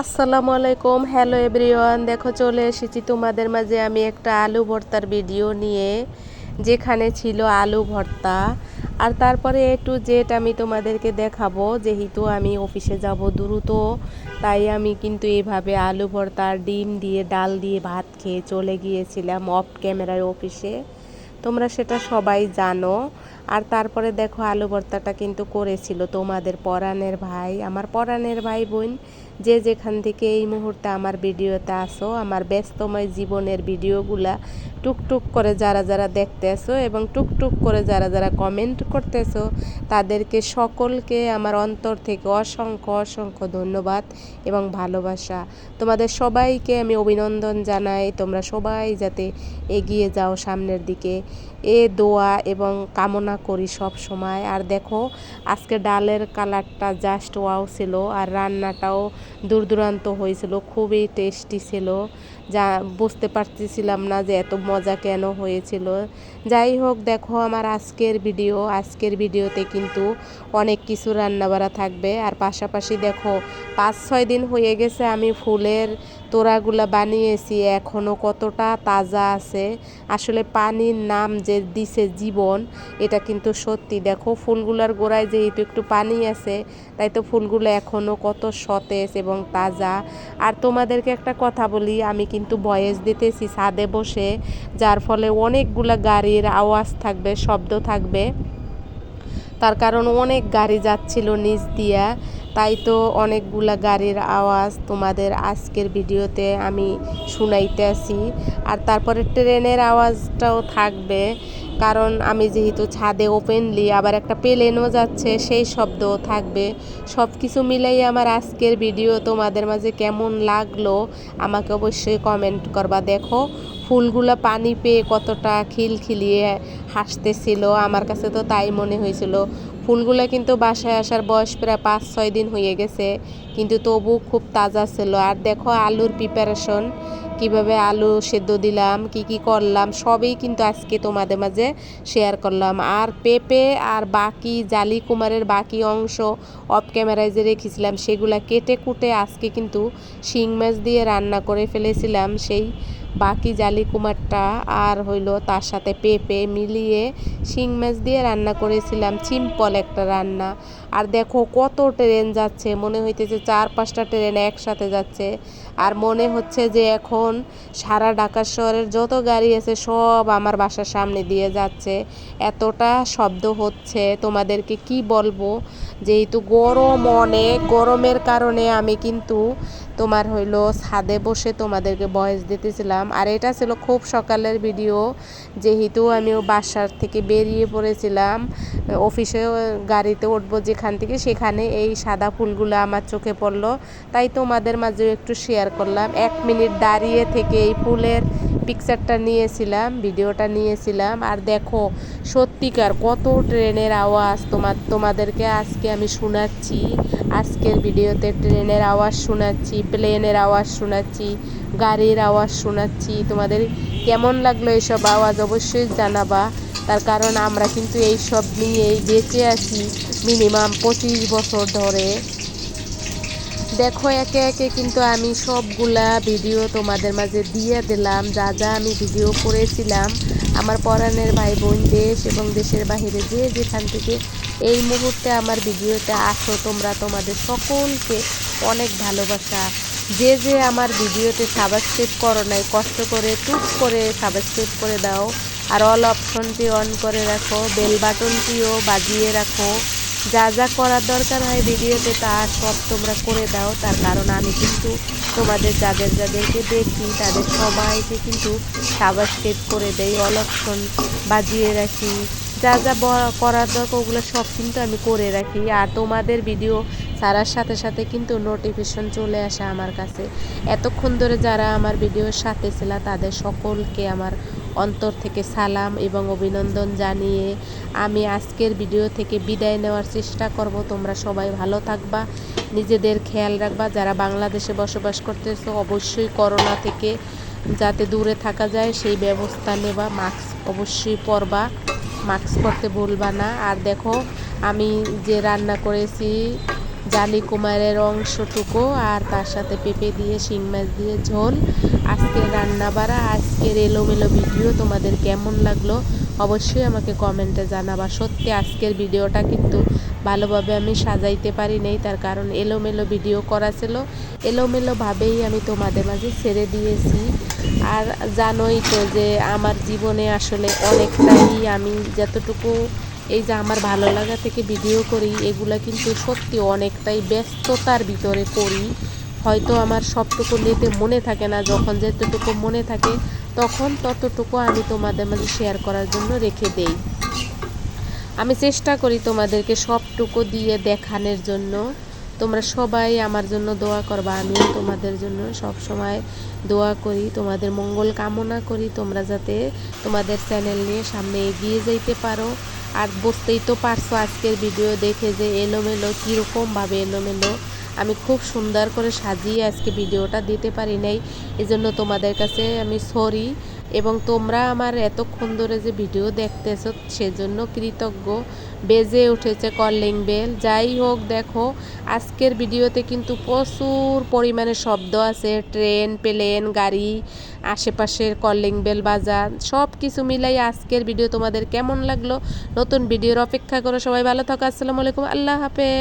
আসসালামু আলাইকুম, hello everyone. দেখো, চলে এসেছি তোমাদের মাঝে আমি একটা আলু ভর্তার ভিডিও নিয়ে, যেখানে ছিল আলু ভর্তা। আর তারপরে এ টু জেড আমি তোমাদেরকে দেখাবো, যেহেতু আমি অফিসে যাব দ্রুত, তাই আমি কিন্তু এইভাবে আলু ভর্তা, ডিম দিয়ে, ডাল দিয়ে ভাত খেয়ে চলে গিয়েছিলাম অফ ক্যামেরার অফিসে। তোমরা সেটা সবাই জানো। আর তারপরে দেখো, আলু ভর্তাটা কিন্তু করেছিল তোমাদের পরাণের ভাই, আমার পরাণের ভাই বোন। যে যেখান থেকে এই মুহূর্তে আমার ভিডিওতে আসো, আমার ব্যস্তময় জীবনের ভিডিওগুলা টুকটুক করে যারা যারা দেখতেছো এবং টুকটুক করে যারা যারা কমেন্ট করতেছো তাদেরকে সকলকে আমার অন্তর থেকে অসংখ্য অসংখ্য ধন্যবাদ এবং ভালোবাসা। তোমাদের সবাইকে আমি অভিনন্দন জানাই। তোমরা সবাই যাতে এগিয়ে যাও সামনের দিকে। এ দোয়া এবং কামনা করি সব সময়। আর দেখো, আজকে ডালের কালারটা জাস্ট ওয়াও ছিল। আর রান্নাটাও দূর দূরান্ত হয়েছিল, খুবই টেস্টি ছিল। যা বুঝতে পারতেছিলাম না যে এত মজা কেন হয়েছিল। যাই হোক, দেখো আমার আজকের ভিডিও আজকের ভিডিওতে কিন্তু অনেক কিছু রান্নাবাড়া থাকবে। আর পাশাপাশি দেখো, পাঁচ ছয় দিন হয়ে গেছে আমি ফুলের তোড়াগুলা বানিয়েছি এখনও কতটা তাজা আছে। আসলে পানির নাম যে দিছে জীবন, এটা কিন্তু সত্যি। দেখো, ফুলগুলার গোড়ায় যেহেতু একটু পানি আছে, তাই তো ফুলগুলো এখনও কত সতেজ এবং তাজা। আর তোমাদেরকে একটা কথা বলি, আমি কিন্তু বয়েস দিতেছি ছাদে বসে, যার ফলে অনেকগুলা গাড়ির আওয়াজ থাকবে, শব্দ থাকবে। তার কারণ অনেক গাড়ি যাচ্ছিল নিচ দিয়া। তাই তো অনেকগুলা গাড়ির আওয়াজ তোমাদের আজকের ভিডিওতে আমি শুনাইতে আসি আর তারপরে ট্রেনের আওয়াজটাও থাকবে। কারণ আমি যেহেতু ছাদে ওপেনলি আবার একটা প্লেনও যাচ্ছে, সেই শব্দও থাকবে। সব কিছু মিলেই আমার আজকের ভিডিও তোমাদের মাঝে কেমন লাগল আমাকে অবশ্যই কমেন্ট করবা। দেখো, ফুলগুলো পানি পেয়ে কতটা খিলখিলিয়ে হাসতেছিল, আমার কাছে তো তাই মনে হয়েছিল। ফুলগুলো কিন্তু বাসায় আসার বয়স প্রায় পাঁচ, ছয় দিন হয়ে গেছে। কিন্তু তবু খুব তাজা ছিল। আর দেখো আলুর প্রিপারেশন কীভাবে আলু সেদ্ধ দিলাম, কি কি করলাম, সবই কিন্তু আজকে তোমাদের মাঝে শেয়ার করলাম। আর পেঁপে আর বাকি জালি কুমারের বাকি অংশ অফ ক্যামেরায় যে রেখেছিলাম, সেগুলা কেটে কুটে আজকে কিন্তু শিং মাছ দিয়ে রান্না করে ফেলেছিলাম। সেই বাকি জালি কুমারটা আর হইল তার সাথে পেঁপে মিলিয়ে শিং মাছ দিয়ে রান্না করেছিলাম। সিম্পল একটা রান্না। আর দেখো কত ট্রেন যাচ্ছে, মনে হইতেছে চার পাঁচটা ট্রেন একসাথে যাচ্ছে। আর মনে হচ্ছে যে এখন সারা ঢাকা শহরের যত গাড়ি আছে সব আমার বাসার সামনে দিয়ে যাচ্ছে। এতটা শব্দ হচ্ছে। তোমাদেরকে কি বলব? যেহেতু গরম অনেক, গরমের কারণে আমি কিন্তু তোমার হইল ছাদে বসে তোমাদেরকে বয়স দিতেছিলাম। আর এটা ছিল খুব সকালের ভিডিও যেহেতু আমি বাসার থেকে বেরিয়ে পড়েছিলাম অফিসে গাড়িতে উঠবো যেখান থেকে সেখানে এই সাদা ফুলগুলো আমার চোখে পড়ল। তাই তোমাদের মাঝেও একটু শেয়ার করলাম। এক মিনিট দাঁড়িয়ে থেকে এই ফুলের পিকচারটা নিয়েছিলাম ভিডিওটা নিয়েছিলাম। আর দেখো, সত্যিকার কত ট্রেনের আওয়াজ তোমার, তোমাদেরকে আজকে আমি শোনাচ্ছি। আজকের ভিডিওতে ট্রেনের আওয়াজ শোনাচ্ছি প্লেনের আওয়াজ শোনাচ্ছি, গাড়ির আওয়াজ শোনাচ্ছি। তোমাদের কেমন লাগল এইসব আওয়াজ অবশ্যই জানাবা। তার কারণ আমরা কিন্তু এই সব নিয়েই বেঁচে আছি মিনিমাম পঁচিশ বছর ধরে। দেখো, একে একে কিন্তু আমি সবগুলা ভিডিও তোমাদের মাঝে দিয়ে দিলাম। যা যা আমি ভিডিও করেছিলাম, আমার পরাণের ভাই বোন দেশ এবং দেশের বাহিরে যে যেখান থেকে এই মুহূর্তে আমার ভিডিওতে আসো, তোমরা তোমাদের সকলকে অনেক ভালোবাসা। যে যে আমার ভিডিওতে সাবস্ক্রাইব করো নাই, কষ্ট করে টুক করে সাবস্ক্রাইব করে দাও। আর অল অপশনটি অন করে রাখো বেল বাটনটিও বাজিয়ে রাখো। যা যা করার দরকার হয় ভিডিওতে তা সব তোমরা করে দাও। তার কারণ আমি কিন্তু তোমাদের যাদের যাদেরকে দেখি, তাদের সবাইকে কিন্তু সাবস্ক্রাইব করে দেই, অলক্ষণ বাজিয়ে রাখি। যা যা করার দরকার ওগুলো সব কিন্তু আমি করে রাখি। আর তোমাদের ভিডিও ছাড়ার সাথে সাথে কিন্তু নোটিফিকেশন চলে আসে আমার কাছে। এতক্ষণ ধরে যারা আমার ভিডিওর সাথে ছিল, তাদের সকলকে আমার অন্তর থেকে সালাম এবং অভিনন্দন জানিয়ে আমি আজকের ভিডিও থেকে বিদায় নেওয়ার চেষ্টা করব। তোমরা সবাই ভালো থাকবা, নিজেদের খেয়াল রাখবা। যারা বাংলাদেশে বসবাস করতেছো, অবশ্যই করোনা থেকে যাতে দূরে থাকা যায়, সেই ব্যবস্থা নেবা। মাস্ক অবশ্যই পরবা, মাস্ক পরতে ভুলবা না। আর দেখো, আমি যে রান্না করেছি, জালি কুমারের অংশটুকু আর তার সাথে পেঁপে দিয়ে, শিং মাছ দিয়ে ঝোল। আজকের রান্না বাড়া আজকের এলোমেলো ভিডিও তোমাদের কেমন লাগল? অবশ্যই আমাকে কমেন্টে জানাবা। সত্যি আজকের ভিডিওটা কিন্তু ভালোভাবে আমি সাজাইতে পারি নাই, তার কারণ এলোমেলো ভিডিও করা ছিল। এলোমেলোভাবেই আমি তোমাদের মাঝে ছেড়ে দিয়েছি। আর জানোই তো যে আমার জীবনে আসলে অনেকটাই আমি যতটুকু এই যে আমার ভালো লাগা থেকে ভিডিও করি, এগুলা কিন্তু সত্যি অনেকটাই ব্যস্ততার ভিতরে করি। হয়তো আমার সবটুকু নিতে মনে থাকে না, যখন যেতটুকু মনে থাকে তখন ততটুকু আমি তোমাদের মাঝে শেয়ার করার জন্য রেখে দেই। আমি চেষ্টা করি তোমাদেরকে সবটুকু দিয়ে দেখানোর জন্য। তোমরা সবাই আমার জন্য দোয়া করবা, আমিও তোমাদের জন্য সব সময় দোয়া করি, তোমাদের মঙ্গল কামনা করি, তোমরা যাতে তোমাদের চ্যানেল নিয়ে সামনে এগিয়ে যাইতে পারো। আর বুঝতেই তো পারছ আজকের ভিডিও দেখে যে এলোমেলো, কীরকমভাবে এলোমেলো আমি খুব সুন্দর করে সাজিয়ে আজকে ভিডিওটা দিতে পারি নাই। এজন্য তোমাদের কাছে আমি সরি এবং তোমরা আমার এতক্ষণ ধরে যে ভিডিও দেখতেছো, সেজন্য কৃতজ্ঞ। বেজে উঠেছে কলিং বেল যাই হোক, দেখো, আজকের ভিডিওতে কিন্তু প্রচুর পরিমাণে শব্দ আছে। ট্রেন, প্লেন, গাড়ি, আশেপাশের কলিং বেল বাজার সব কিছু মিলাই আজকের ভিডিও তোমাদের কেমন লাগল? নতুন ভিডিওর অপেক্ষা করো। সবাই ভালো থাকো। আসসালামু আলাইকুম। আল্লাহ হাফেজ।